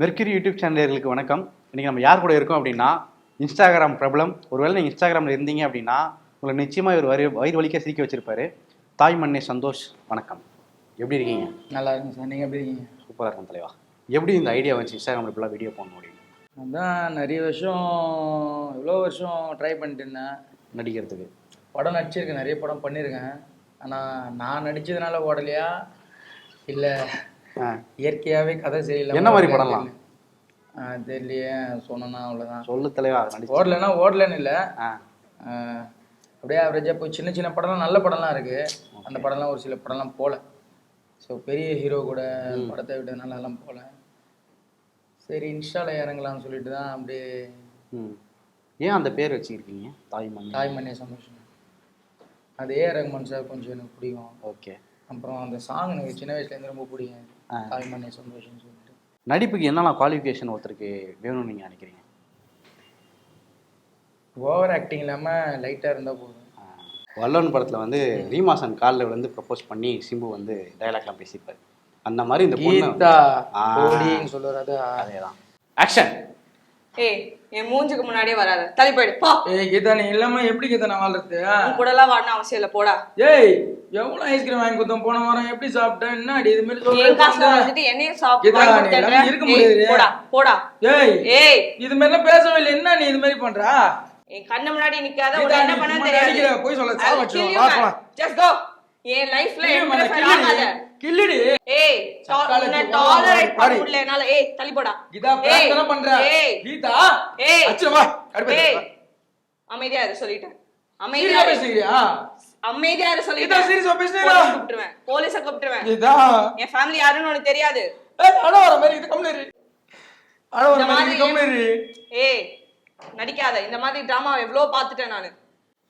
Mercury YouTube சேனல்களுக்கு வணக்கம். இன்றைக்கி நம்ம யார் கூட இருக்கோம் அப்படின்னா இன்ஸ்டாகிராம் பிரபலம். ஒருவேளை நீங்கள் இன்ஸ்டாகிராமில் இருந்தீங்க அப்படின்னா உங்களை நிச்சயமாக ஒரு வயிறு வயிறு வலிக்க சிரிக்க வச்சிருப்பாரு. தாய் மண்ணே சந்தோஷ் வணக்கம். எப்படி இருக்கீங்க? நல்லா இருக்குங்க சார். நீங்கள் எப்படி இருக்கீங்க? சூப்பராக இருக்கும் தலைவா. எப்படி இந்த ஐடியா வச்சு இன்ஸ்டாகிராமில் இப்படிலாம் வீடியோ போட முடியும் அதான் நிறைய வருஷம் எவ்வளோ வருஷம் ட்ரை பண்ணிட்டு இருந்தேன். நடிக்கிறதுக்கு. படம் நடிச்சிருக்கேன். நிறைய படம் பண்ணியிருக்கேன் ஆனால் நான் நடிச்சதுனால ஓடலையா? இல்லை. இயற்கையாகவே கதை சரியில்லை என்ன மாதிரி படம்லாம்? தெரியலையே சொன்னேன்னா அவ்வளோதான் சொல்லு தலைவா ஓடலைன்னா ஓடலன்னு இல்லை. அப்படியே ஆவரேஜாக போய் சின்ன சின்ன படம்லாம் நல்ல படம்லாம் இருக்குது அந்த படம்லாம் ஒரு சில படம்லாம் போகல ஸோ பெரிய ஹீரோ கூட படத்தை விட்டதுனால எல்லாம் போகல சரி இன்ஸ்டாவில் இறங்கலாம்னு சொல்லிட்டு தான் அப்படியே ஏன் அந்த பேர் வச்சுருக்கீங்க தாய் மண் தாய் மண்ணே சந்தோஷம் அது ஏஆர் ரஹ்மான் சார் கொஞ்சம் எனக்கு பிடிக்கும். ஓகே. அப்புறம் அந்த சாங் எனக்கு சின்ன வயசுலேருந்து ரொம்ப பிடிக்கும். சந்தோஷம்னு சொல்லிட்டு. நடிப்புக்கு என்னெல்லாம் குவாலிஃபிகேஷன் ஒருத்தருக்கு வேணும்னு நீங்கள் நினைக்கிறீங்க? ஓவர் ஆக்டிங் இல்லாமல் லைட்டாக இருந்தால் போதும். ஆ, வல்லவன் படத்தில் வந்து ரீமாசன் காலில் வந்து ப்ரப்போஸ் பண்ணி சிம்பு வந்து டைலாக்லாம் பேசியிருப்பாரு. அந்த மாதிரி இந்த கீதா சொல்லுறது அதேதான். ஆக்ஷன் ஏய் என் மூஞ்சுக்கு முன்னாடியே வராத. தள்ளி போயிடு போ. ஏய் கீதா நீ இல்லாம எப்படி கீதா நான் வாழ்றது? உன் கூடலாம் வாடணும் அவசியம் இல்லை போடா. ஏய் எவ்வளவு ஐஸ்கிரீம் வாங்கி கொடுத்தோம்? போன வாரம் எப்படி சாப்பிட்டேன்? என்னடி இது மாதிரி என் காசுல வந்துட்டு என்னையும் சாப்பிட்டு. எல்லாம் இருக்க முடியாது. போடா போடா. ஏய் ஏய். இது மாதிரிலாம் பேசவே இல்லை. என்ன நீ இது மாதிரி பண்ற? என் கண்ணு முன்னாடி நிக்காத கீதா, உன்னை என்ன பண்ண தெரியாது. போய் சொல்ல, சாவ வா போலாம். ஜஸ்ட் கோ என் லைஃப்ல கில்லிடி மேல, கில்லிடி. ஏய் உன்னை டாலரேட். பண்ண முடியல என்னால. ஏய் தள்ளி போடா. கீதா prank தானே பண்ற. கீதா ஏய். வா. ஏய் அமைதியா இரு சொல்லிட்டேன். அமைதியா சீரியஸா. பேசுறியா? அமைதியா இரு கீதா சொல்லிட்டேன் சீரியஸா பேசுறியா? போலீஸ் கூப்பிட்டுருவேன். போலீஸ கூப்பிட்டுருவேன். கீதா. என் ஃபேமிலி யாருன்னு உனக்கு தெரியாது. ஏய் அட வர மாதிரி இது கம்முனு இரு அட வர மாதிரி இரு ஏய் நடிக்காத. இந்த மாதிரி டிராமா எவ்வளவு பார்த்துட்டேன் நானு.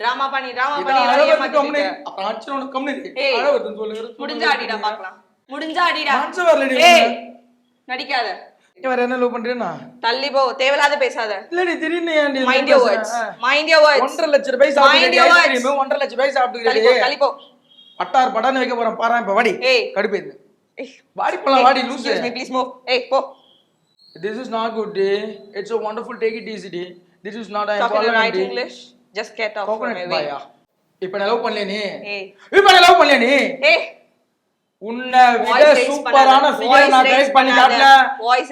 டிராமா பண்ணி டிராமா பண்ணி. அப்புறம் அச்சுல உனக்கு கம்முனு இரு ஏய். அட வருதுன்னு சொல்லுங்க முடிஞ்சா அடிடா பாக்கலாம். முடிஞ்சா அடிடா. மனசு வரலடி ஏய் நடிக்காத. வேற என்ன லவ் பண்றேன்னா? தள்ளி போ தேவையில்லாத பேசாத. இல்லடி திடீர்னு ஏன்டி இது மைண்ட் பேசுற? வேர்ட்ஸ். மைண்ட் யோர் வேர்ட்ஸ் ஒன்றரை லட்சம் ரூபாய் சாப்பிட்டு words. ஐஸ்கிரீம் ஒன்றரை லட்சம் ரூபாய் சாப்பிட்டு தள்ளி போ பட்டார் பட்டான்னு வைக்க போறேன் பாரு இப்ப வாடி. ஏய். கடுப்பேது வாடி போலாம் வாடி எக்ஸ்கியூஸ் மீ ப்ளீஸ் மூவ் ஏய் போ. This is not good day. It's a wonderful take it easy day. This is not a talk in the right parliament day. english. Just get off from my Coconut way. பாயா இப்ப நான் love பண்ணல நீ? ஏய். இப்ப நான் love பண்ணல நீ? ஏய். உன்னை விட சூப்பரான. ஃபிகர் நான் ட்ரைஸ் பண்ணி. காட்டல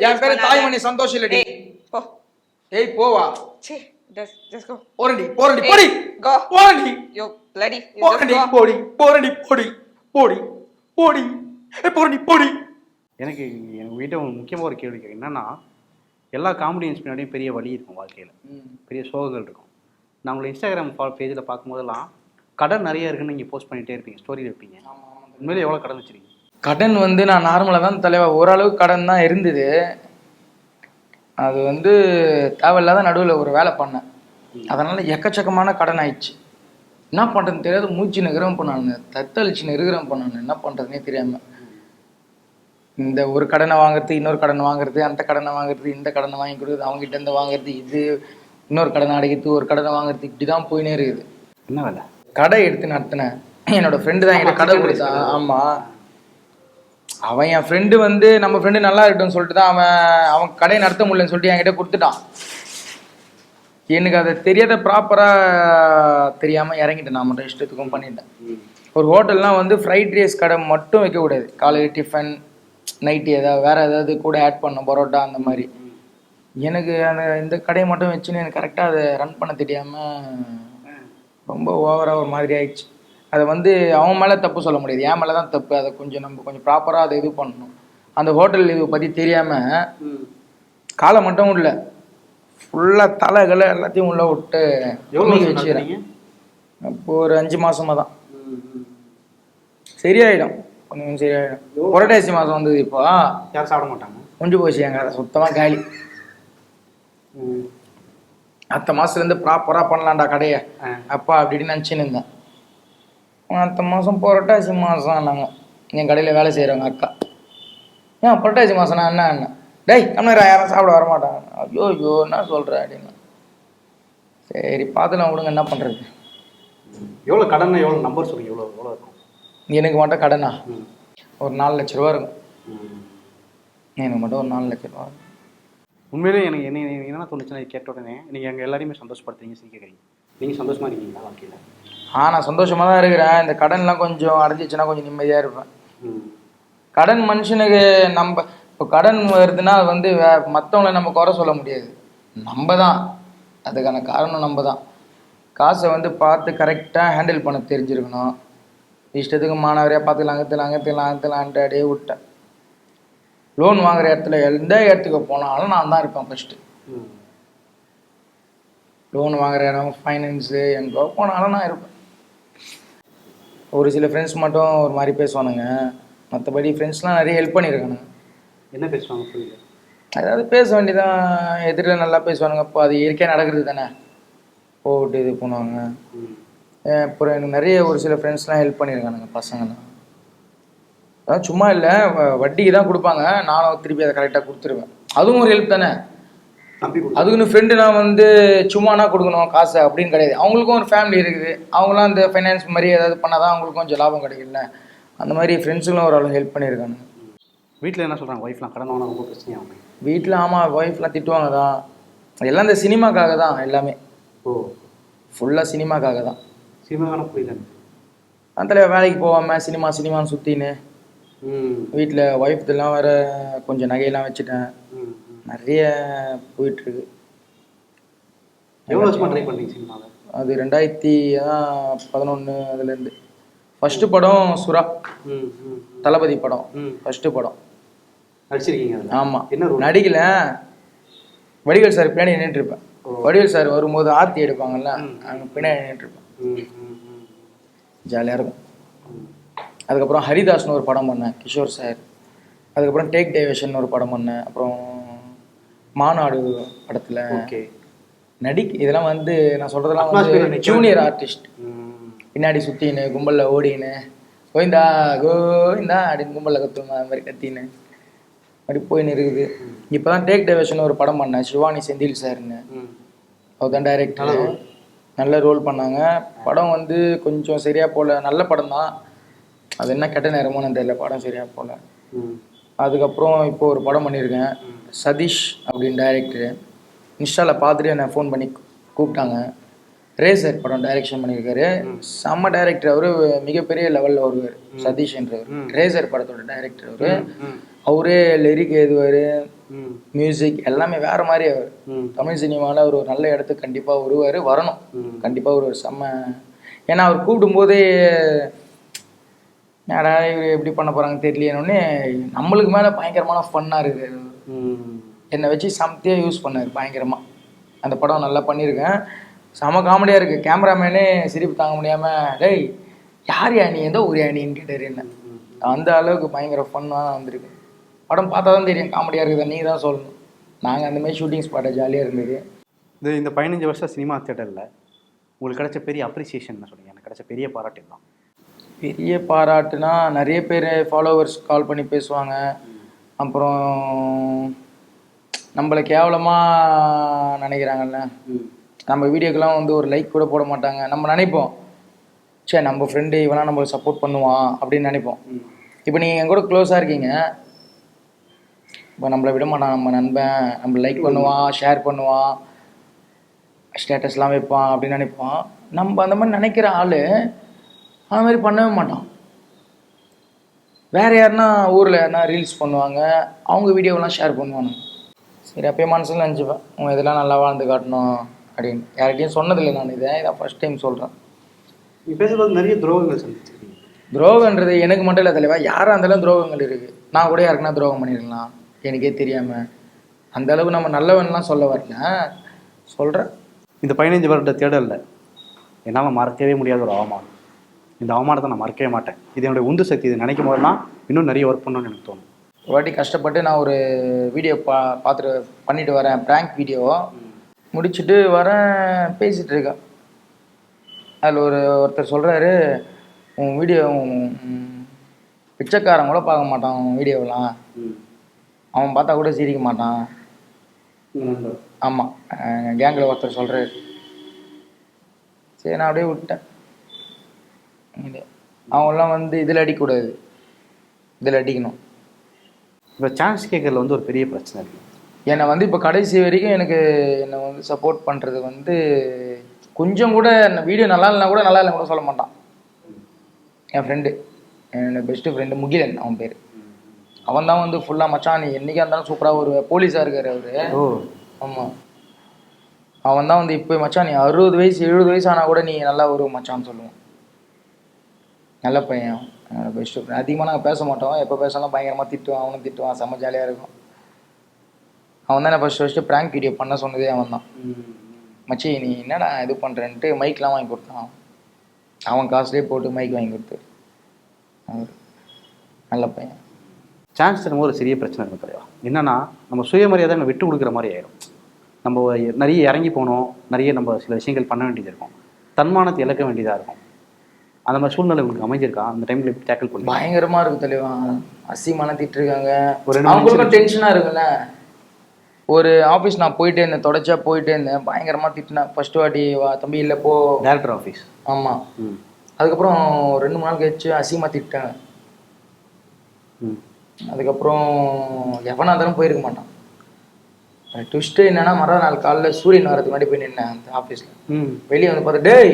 என் பேரு. தாய்மணி சந்தோஷ் இல்லடி. ஏய் போ. ஏய் போவா. ச்சே just just go. போறடி போறடி போடி. go. போறடி you just போறடி போடி போறடி போடி போடி போடி. ஏய் போறடி போடி. எனக்கு எங்கள் வீட்டை முக்கியமாக ஒரு கேள்வி கேட்கு என்னன்னா எல்லா காமெடியன்ஸ் பின்னாடியும் பெரிய வழி இருக்கும் வாழ்க்கையில். பெரிய சோகங்கள் இருக்கும். நான் உங்களை இன்ஸ்டாகிராம் பேஜில் பார்க்கும்போதெல்லாம் கடன் நிறைய இருக்குன்னு நீங்கள் போஸ்ட் பண்ணிகிட்டே இருப்பீங்க ஸ்டோரி வைப்பீங்க உண்மையிலே எவ்வளோ கடன் வச்சிருக்கீங்க? கடன் வந்து நான் நார்மலாக தான் தலைவா ஓரளவுக்கு கடன் தான் இருந்தது. அது வந்து தேவையில்லாத நடுவில் ஒரு வேலை பண்ணேன். அதனால எக்கச்சக்கமான கடன் ஆயிடுச்சு. என்ன பண்ணுறதுன்னு தெரியாது மூச்சு இப்போ நான் தத்தளிச்சு நெருகிறேன் இப்போ நான் என்ன பண்ணுறதுனே தெரியாமல் இந்த ஒரு கடனை வாங்குறது இன்னொரு கடனை வாங்குறது அந்த கடனை வாங்குறது இந்த கடனை வாங்கி கொடுக்குறது அவங்ககிட்ட இருந்து வாங்குறது இது இன்னொரு கடனை அடைக்கிறது ஒரு கடனை வாங்குறது இப்படி தான் போயினே இருக்குது. என்ன வேலை? கடை எடுத்து நடத்தினேன் என்னோட ஃப்ரெண்டு தான் என்கிட்ட கடை கொடுத்தான் ஆமா. அவன் என் ஃப்ரெண்டு வந்து நம்ம ஃப்ரெண்டு நல்லா இருக்கட்டும்னு சொல்லிட்டு தான் அவன் அவன் கடையை நடத்த முடியலன்னு சொல்லிட்டு என்கிட்ட கொடுத்துட்டான். எனக்கு அதை தெரியாத ப்ராப்பரா தெரியாம இறங்கிட்டேன். நான் மட்டும் இஷ்டத்துக்கும் பண்ணிட்டேன். ஒரு ஹோட்டல்னால் வந்து ஃப்ரைட் ரைஸ் கடை மட்டும் வைக்கக்கூடாது. காலையில் டிஃபன் நைட்டு ஏதாவது வேற ஏதாவது கூட ஆட் பண்ண பரோட்டா அந்த மாதிரி. எனக்கு அந்த இந்த கடையை மட்டும் வச்சுன்னு எனக்கு கரெக்டாக அதை ரன் பண்ண தெரியாமல் ரொம்ப ஓவராக ஒரு மாதிரி ஆயிடுச்சு. அதை வந்து அவன் மேலே தப்பு சொல்ல முடியாது. என் மேலே தான் தப்பு. அதை கொஞ்சம் நம்ம கொஞ்சம் ப்ராப்பராக அதை இது பண்ணணும். அந்த ஹோட்டல் இது பற்றி தெரியாமல் காலை மட்டும் இல்லை ஃபுல்லாக தலைகளை எல்லாத்தையும் உள்ளே விட்டு எவ்வளோ வச்சுக்கிறேன். இப்போ ஒரு அஞ்சு மாசமா தான். சரியாயிடும். கொஞ்சம் கொஞ்சம் சரியாயிடும். புரட்டாசி மாதம் வந்தது இப்போ. யாரும் சாப்பிட மாட்டாங்க? முடிஞ்சு போச்சு எங்க அதை சுத்தமாக காலி. அடுத்த மாசத்துலேருந்து ப்ராப்பராக பண்ணலாம்டா கடையை. அப்பா அப்படின்னு நினச்சின்னு இருந்தேன். அடுத்த மாதம் புரட்டாசி மாதம் நாங்கள் என் கடையில் வேலை செய்கிறவங்க அக்கா. ஏன் புரட்டாசி மாதம்னா என்ன என்ன டேய் கம்மிரா யாரும் சாப்பிட வர மாட்டாங்க. ஐயோ ஐயோ என்ன சொல்கிற அப்படின்னு. சரி பார்த்துலாம் விடுங்க என்ன பண்ணுறது எவ்வளோ கடன் எவ்வளோ நம்பர் சொல்லுங்க எவ்வளோ எவ்வளோ இருக்கும்? எனக்கு மட்டும் கடனா. ஒரு நாலு லட்ச ரூபா இருக்கும். எனக்கு மட்டும் ஒரு நாலு லட்ச ரூபா உண்மையிலேயே எனக்கு என்ன எனக்கு என்ன தோணுச்சுன்னா கேட்ட உடனே நீங்கள் எங்கள் எல்லாரையுமே சந்தோஷப்படுத்துறீங்க சொல்லி கேட்குறீங்க நீங்கள் சந்தோஷமா இருக்கீங்களா வாழ்க்கையில்? ஆ நான் சந்தோஷமாக தான் இருக்கிறேன். இந்த கடன்லாம் கொஞ்சம் அடைஞ்சிச்சுன்னா கொஞ்சம் நிம்மதியாக இருப்பேன். கடன் மனுஷனுக்கு நம்ம இப்போ கடன் வருதுன்னா அது வந்து மற்றவங்கள நம்ம குறை சொல்ல முடியாது. நம்ம தான் அதுக்கான காரணம் நம்ம தான் காசை வந்து பார்த்து கரெக்டாக ஹேண்டில் பண்ண தெரிஞ்சிருக்கணும். இஷ்டத்துக்கு மாணவரையாக பார்த்துக்கலாம் அங்கத்தில் அங்கத்தில் அங்கத்தில் அப்படியே விட்டேன். லோன் வாங்குற இடத்துல எந்த இடத்துக்கு போனாலும் நான் தான் இருப்பேன் ஃபஸ்ட்டு லோன் வாங்குற இடம் ஃபைனான்ஸு எங்கே போனாலும் நான் இருப்பேன். ஒரு சில ஃப்ரெண்ட்ஸ் மட்டும் ஒரு மாதிரி பேசுவானுங்க. மற்றபடி ஃப்ரெண்ட்ஸ்லாம் நிறைய ஹெல்ப் பண்ணியிருக்கானுங்க. என்ன பேசுவாங்க புரியல. அதாவது பேச வேண்டியதான் எதிரில் நல்லா பேசுவானுங்க. இப்போ அது இயற்கையாக நடக்கிறது தானே. போட்டு இது பண்ணுவாங்க. அப்புறம் எனக்கு நிறைய ஒரு சில ஃப்ரெண்ட்ஸ்லாம் ஹெல்ப் பண்ணியிருக்கானுங்க பசங்கலாம். அதான் சும்மா இல்லை வட்டிக்கு தான் கொடுப்பாங்க. நானும் திருப்பி அதை கரெக்டாக கொடுத்துருவேன். அதுவும் ஒரு ஹெல்ப் தானே? அதுக்குன்னு ஃப்ரெண்டு நான் வந்து சும்மானா கொடுக்கணும் காசு அப்படின்னு கிடையாது. அவங்களுக்கும் ஒரு ஃபேமிலி இருக்குது. அவங்களாம் அந்த ஃபைனான்ஸ் மாதிரி ஏதாவது பண்ணால் தான் அவங்களுக்கும் கொஞ்சம் லாபம் கிடைக்கும்ல. அந்த மாதிரி ஃப்ரெண்ட்ஸுங்களும் ஒரு அளவு ஹெல்ப் பண்ணியிருக்காங்க. வீட்டில் என்ன சொல்கிறாங்க ஒய்ஃப்லாம் கடன் வாங்கினா ரொம்ப பிரச்சனையாகும் வீட்டில் ஆமாம் ஒய்ஃப்லாம் திட்டுவாங்க தான் எல்லாம் இந்த சினிமாக்காக தான் எல்லாமே. ஓ. ஃபுல்லாக சினிமாக்காக தான். சினிமா வேணா புரியல அதில் வேலைக்கு போகாமல் சினிமா சினிமான்னு சுற்றின்னு வீட்டில் ஒய்ஃப்தெல்லாம் வேற கொஞ்சம் நகையெல்லாம் வச்சுட்டேன். நிறைய போயிட்டுருக்கு. எவ்வளோ வருஷமா ட்ரை பண்ணுறீங்க சினிமாவில் அது ரெண்டாயிரத்தி பதினொன்று அதுலேருந்து ஃபஸ்ட்டு படம் சுறா தளபதி படம். ம். ஃபஸ்ட்டு படம். நடிச்சிருக்கீங்க ஆமாம் என்ன? நடிக்கல. வடிவேல் சார் பின்னாடி நின்றுட்டு இருப்பேன். ஓ. வடிவேல் சார் வரும்போது ஆர்த்தி எடுப்பாங்கல்ல. அங்கே பின்னாடி நின்றுட்டு இருப்பேன். ம் ம் ம் ஜாலியாக இருக்கும். அதுக்கப்புறம் ஹரிதாஸ்னு ஒரு படம் பண்ணேன் கிஷோர் சார். அதுக்கப்புறம் டேக் டைவர்ஷன் ஒரு படம் பண்ணேன். அப்புறம் மாநாடு படத்தில் ஓகே. நடிக் இதெல்லாம் வந்து நான் சொல்கிறதெல்லாம் Atmosphere வந்து. ஜூனியர் ஆர்டிஸ்ட் பின்னாடி சுற்றின்னு கும்பலில் ஓடின்னு கோவிந்தா கோவிந்தா அப்படின்னு கும்பலில் கத்துமா அது மாதிரி கத்தின்னு. அப்படி போயின்னு இருக்குது. இப்போ தான் டேக் டைவர்ஷன் ஒரு படம் பண்ணேன் சிவானி செந்தில் சார்னு. அவர் தான் டைரக்டர் நல்ல ரோல் பண்ணாங்க. படம் வந்து கொஞ்சம் சரியா போல நல்ல படம் தான் அது என்ன கெட்ட நேரமோன்னு தெரியல படம் சரியா போல அதுக்கப்புறம் இப்போ ஒரு படம் பண்ணியிருக்கேன். சதீஷ் அப்படின்னு டைரக்டரு இன்ஸ்டாவில் பார்த்துட்டு என்னை ஃபோன் பண்ணி கூப்பிட்டாங்க. ரேசர் படம் டைரக்ஷன் பண்ணியிருக்காரு. செம்ம டைரக்டர் அவரு மிகப்பெரிய லெவலில் வருவார் சதீஷ்ன்றவர். ரேசர் படத்தோட டைரக்டர் அவரு. அவரே லிரிக் எழுதுவார் மியூசிக் எல்லாமே வேற மாதிரி அவர். தமிழ் சினிமாவில் அவர் ஒரு நல்ல இடத்துக்கு கண்டிப்பாக வருவார் வரணும். கண்டிப்பாக ஒரு செம்ம. ஏன்னா அவர் கூப்பிடும்போதே யாரா இவர் எப்படி பண்ண போகிறாங்க தெரியலையேன்னு நம்மளுக்கு மேலே பயங்கரமான ஃபன்னாக இருக்குது என்னை வச்சு சமத்தியாக யூஸ் பண்ணார் பயங்கரமாக அந்த படம் நல்லா பண்ணியிருக்கேன். செம காமெடியாக இருக்குது கேமராமேனே சிரிப்பு தாங்க முடியாமல் டேய் யார் யா நீ? எந்த ஊர் யா நீன்னு கேட்டார் என்ன. அந்த அளவுக்கு பயங்கர ஃபன்னாக வந்திருக்கு. படம் பார்த்தா தான் தெரியும் காமெடியாக இருக்குது நீ தான் சொல்லணும். நாங்கள் அந்த மாதிரி ஷூட்டிங் ஸ்பாட்டை ஜாலியாக இருந்தது. இது இந்த பதினஞ்சு வருஷம் சினிமா தேட்டரில் உங்களுக்கு கிடைச்ச பெரிய அப்ரிசியேஷன் என்ன சொல்லுங்க. எனக்கு கிடைச்ச பெரிய பாராட்டு தான் பெரிய பாராட்டுனா நிறைய பேர் ஃபாலோவர்ஸ் கால் பண்ணி பேசுவாங்க. அப்புறம் நம்மளை கேவலமாக நினைக்கிறாங்கல்ல. நம்ம வீடியோக்கெல்லாம் வந்து ஒரு லைக் கூட போட மாட்டாங்க. நம்ம நினைப்போம் சே நம்ம ஃப்ரெண்டு இவனா நம்மளுக்கு சப்போர்ட் பண்ணுவான் அப்படின்னு நினைப்போம். இப்போ நீங்கள் என் கூட க்ளோஸாக இருக்கீங்க. இப்போ நம்மளை விட மாட்டான். நம்ம நண்பன் நம்ம லைக் பண்ணுவான் ஷேர் பண்ணுவான் ஸ்டேட்டஸ்லாம் வைப்பான் அப்படின்னு நினைப்பான். நம்ம அந்த மாதிரி நினைக்கிற ஆள் அந்த மாதிரி பண்ணவே மாட்டான். வேற யாருன்னா ஊரில் யாருன்னா ரீல்ஸ் பண்ணுவாங்க அவங்க வீடியோவெல்லாம் ஷேர் பண்ணுவாங்க. சரி அப்பயே மனசில் நினச்சிப்பேன் உன் இதெல்லாம் நல்லா வாழ்ந்து காட்டணும் அப்படின்னு. யார்கிட்டயும் சொன்னதில்லை நான் இதை இதான் ஃபர்ஸ்ட் டைம் சொல்கிறேன் நீ பேசும்போது நிறைய துரோகங்கள் சந்திச்சிருக்கீங்க. துரோகன்றது எனக்கு மட்டும் இல்லை தலைவா யாராக இருந்தாலும் துரோகங்கள் இருக்குது நான் கூட யாருக்குன்னா துரோகம் பண்ணிருக்கலாம் எனக்கே தெரியாமல் அந்த அளவு நம்ம நல்லவன்லாம் சொல்ல வரல. சொல்கிறேன் இந்த பதினஞ்சு வருட தேடலில் என்னால் மறக்கவே முடியாத ஒரு அவமானம். இந்த அவமானத்தை நான் மறக்கவே மாட்டேன். இது என்னுடைய உந்து சக்தி. இது நினைக்கும் போதெல்லாம் இன்னும் நிறைய ஒர்க் பண்ணணும்னு எனக்கு தோணும். ஒரு வாட்டி கஷ்டப்பட்டு நான் ஒரு வீடியோ பா பார்த்துட்டு பண்ணிட்டு வரேன். ப்ராங்க் வீடியோ முடிச்சுட்டு வரேன். பேசிகிட்டு இருக்கேன். அதில் ஒரு ஒருத்தர் சொல்கிறாரு உன் வீடியோ பிச்சைக்காரன் கூட பார்க்க மாட்டான் உன் வீடியோவெலாம் அவன் பார்த்தா கூட சிரிக்க மாட்டான். ஆமாம் கேங்கில் ஒருத்தர் சொல்கிறாரு சரி நான் அப்படியே விட்டேன். அவங்களாம் வந்து இதில் அடிக்கக்கூடாது. இதில் அடிக்கணும். இப்போ சான்ஸ் கேட்கறதுல வந்து ஒரு பெரிய பிரச்சனை இருக்குது என்னை வந்து இப்போ கடைசி வரைக்கும் எனக்கு என்னை வந்து சப்போர்ட் பண்ணுறது வந்து கொஞ்சம் கூட வீடியோ நல்லா இல்லைனா கூட நல்லா இல்லைன்னு கூட சொல்ல மாட்டான். என் ஃப்ரெண்டு என்னோட பெஸ்ட்டு ஃப்ரெண்டு முகிலன் அவன் பேர். அவன் தான் வந்து ஃபுல்லாக மச்சான் நீ என்றைக்கா இருந்தாலும் சூப்பராக ஒரு போலீஸாக இருக்கார் அவர். ஓ. ஆமாம் அவன் தான் வந்து இப்போ மச்சான் நீ அறுபது வயசு எழுபது வயசு ஆனால் கூட நீ நல்லா ஒரு மச்சான்னு சொல்லுவான். நல்ல பையன். என்னோட பெஸ்ட் ஃப்ரெண்ட் அதிகமாக நாங்கள் பேச மாட்டோம். எப்போ பேசினாலும் பயங்கரமாக திட்டுவான் அவனும் திட்டுவான். செம்ம ஜாலியாக இருக்கும். அவன் தான் ஃபஸ்ட்டு ஃபஸ்ட்டு ப்ராங்க் வீடியோ பண்ண சொன்னதே அவன் தான். மச்சி நீ என்னடா இது பண்ணுறேன்ட்டு மைக்லாம் வாங்கி கொடுத்தான். அவன் காசுலேயே போட்டு மைக் வாங்கி கொடுத்து. நல்ல பையன். சான்ஸ் தரும்போது ஒரு சிறிய பிரச்சனை இருக்கும் தலைவா. என்னென்னா நம்ம சுயமரியாதை நம்ம விட்டு கொடுக்குற மாதிரி ஆயிடும். நம்ம நிறைய இறங்கி போகணும் நிறைய நம்ம சில விஷயங்கள் பண்ண வேண்டியது இருக்கும். தன்மானத்தை இழக்க வேண்டியதாக இருக்கும். அந்த மாதிரி சூழ்நிலை உங்களுக்கு அமைஞ்சிருக்கா? அந்த டைமில் எப்படி டேக்கிள் பண்ணி பயங்கரமா இருக்கு தலைவா. அசிமான திட்டிருக்காங்க. அவங்களுக்கும் டென்ஷனா இருக்குல்ல. ஒரு ஆபீஸ் நான் போயிட்டே இருந்தேன். தொடர்ச்சியா போயிட்டே இருந்தேன். பயங்கரமா திட்டினேன் ஃபர்ஸ்ட் வாட்டி வா தம்பி இல்ல போ. டேரக்டர் ஆஃபீஸ் ஆமா. அதுக்கப்புறம் ரெண்டு மூணு நாள் கழிச்சு அசிமா திட்டாங்க அதுக்கப்புறம் எவனா இருந்தாலும் போயிருக்க மாட்டான். ட்விஸ்ட்டு என்னன்னா மறுநாள் நாள் காலைல சூரியன் வரதுக்கு முன்னாடி போய் நின்னேன் அந்த ஆஃபீஸில் வெளியே வந்து பார்த்தா டேய்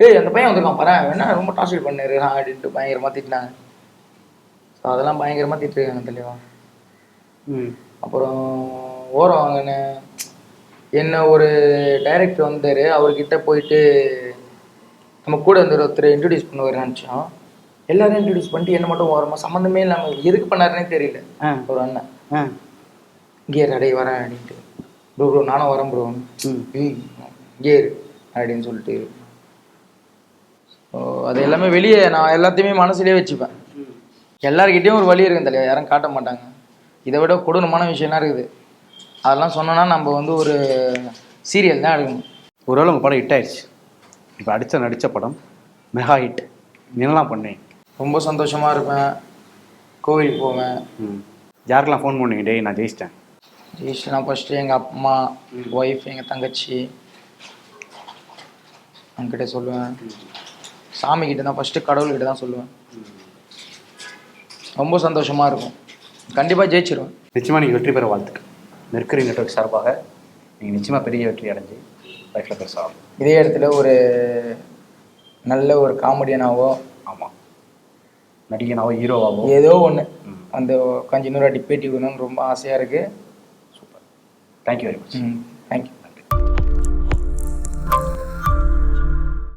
டேய் அந்த பையன் வந்திருக்கான் பாரு. என்ன ரொம்ப டார்ச்சர் பண்ணாரு? அப்படின்ட்டு பயங்கரமா திட்டினாங்க. ஸோ அதெல்லாம் பயங்கரமா திட்டிருக்காங்க தெளிவா ம். அப்புறம் ஓரம் வாங்கினேன் என்ன ஒரு டைரக்டர் வந்தார். அவர்கிட்ட போயிட்டு நம்ம கூட வந்து ஒருத்தர் இன்ட்ரடியூஸ் பண்ணுவார் நினச்சோம். எல்லாரும் இன்ட்ரடியூஸ் பண்ணிட்டு என்ன மட்டும் ஓரமாக சம்மந்தமே இல்லாமல் எதுக்கு பண்ணாருன்னே தெரியல. ஒரு அண்ணன் இங்கே அடை வரேன் அப்படின்ட்டு. ப்ரோ ப்ரோ நானும் வரேன் ப்ரோ. இரு அப்படின்னு சொல்லிட்டு அது எல்லாமே வெளியே நான் எல்லாத்தையுமே மனசுலயே வச்சுப்பேன். எல்லாருக்கிட்டேயும் ஒரு வழி இருக்கும் தலையா யாரும் காட்ட மாட்டாங்க. இதை விட கொடூரமான விஷயம்லாம் இருக்குது? அதெல்லாம் சொன்னோன்னா நம்ம வந்து ஒரு சீரியல் தான் எடுக்கணும். ஒருவேளை உங்கள் படம் ஹிட் ஆயிடுச்சு. இப்போ அடித்த நடித்த படம் மெகா ஹிட் என்னெல்லாம் பண்ணேன் ரொம்ப சந்தோஷமாக இருப்பேன். கோவிலுக்கு போவேன். யாருக்கெல்லாம் ஃபோன் பண்ணுவீங்க டேய் நான் ஜெயிச்சிட்டேன். ஜெயிச்சுனா ஃபஸ்ட்டு எங்கள் அம்மா ஒய்ஃப் எங்கள் தங்கச்சி. அவங்ககிட்ட சொல்லுவேன். சாமி கிட்ட தான் ஃபஸ்ட்டு கடவுள்கிட்ட தான் சொல்லுவேன். ரொம்ப சந்தோஷமாக இருக்கும். கண்டிப்பாக ஜெயிச்சிருவேன். நிச்சயமாக நீங்கள் வெற்றி பெற வாழ்த்துக்கள். மெர்க்கரி நெட்வொர்க் சார்பாக நீங்கள் நிச்சயமாக பெரிய வெற்றி அடைஞ்சு லைஃப்பில் பெருசாகும் இதே இடத்துல ஒரு நல்ல ஒரு காமெடியனாவோ ஆமாம் நடிகனாவோ ஹீரோவாவோ. ஏதோ ஒன்று. அந்த கொஞ்சம் இன்னொரு வாட்டி பேட்டி ரொம்ப ஆசையாக இருக்குது super thank you very much ம். Thank you